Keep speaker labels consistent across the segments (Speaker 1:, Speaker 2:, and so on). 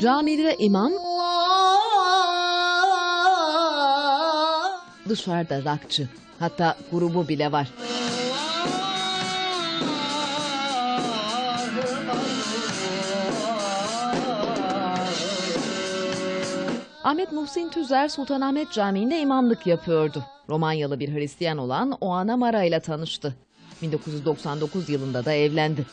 Speaker 1: Camide imam, dışarıda rakçı. Hatta grubu bile var. Ahmet Muhsin Tüzer Sultanahmet Camii'nde imamlık yapıyordu. Romanyalı bir Hristiyan olan Oana Mara ile tanıştı. 1999 yılında da evlendi.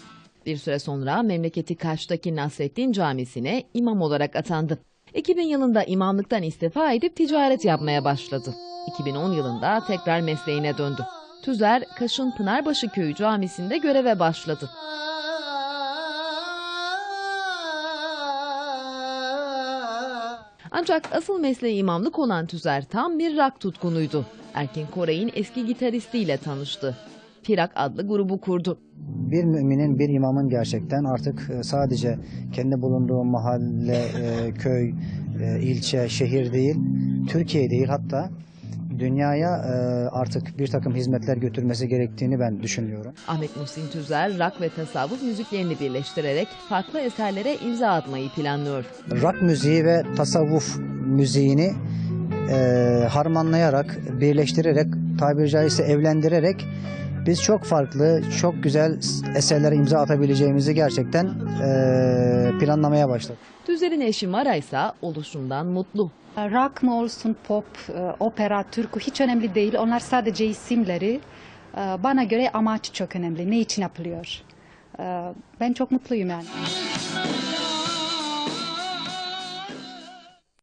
Speaker 1: Bir süre sonra memleketi Kaş'taki Nasreddin Camisi'ne imam olarak atandı. 2000 yılında imamlıktan istifa edip ticaret yapmaya başladı. 2010 yılında tekrar mesleğine döndü. Tüzer, Kaş'ın Pınarbaşı Köyü Camisi'nde göreve başladı. Ancak asıl mesleği imamlık olan Tüzer tam bir rock tutkunuydu. Erkin Koray'ın eski gitaristiyle tanıştı. Firak adlı grubu kurdu.
Speaker 2: Bir müminin, bir imamın gerçekten artık e, sadece kendi bulunduğu mahalle, e, köy, e, ilçe, şehir değil, Türkiye değil hatta dünyaya artık bir takım hizmetler götürmesi gerektiğini ben düşünüyorum.
Speaker 1: Ahmet Muhsin Tüzer, rock ve tasavvuf müziklerini birleştirerek farklı eserlere imza atmayı planlıyor.
Speaker 2: Rock müziği ve tasavvuf müziğini e, harmanlayarak, birleştirerek, tabiri caizse evlendirerek biz çok farklı, çok güzel eserlere imza atabileceğimizi gerçekten e, planlamaya başladık.
Speaker 1: Tüzer'in eşi Mara ise oluşumdan mutlu.
Speaker 3: Rock mı olsun, pop, opera, türkü hiç önemli değil. Onlar sadece isimleri. Bana göre amaç çok önemli. Ne için yapılıyor? Ben çok mutluyum yani.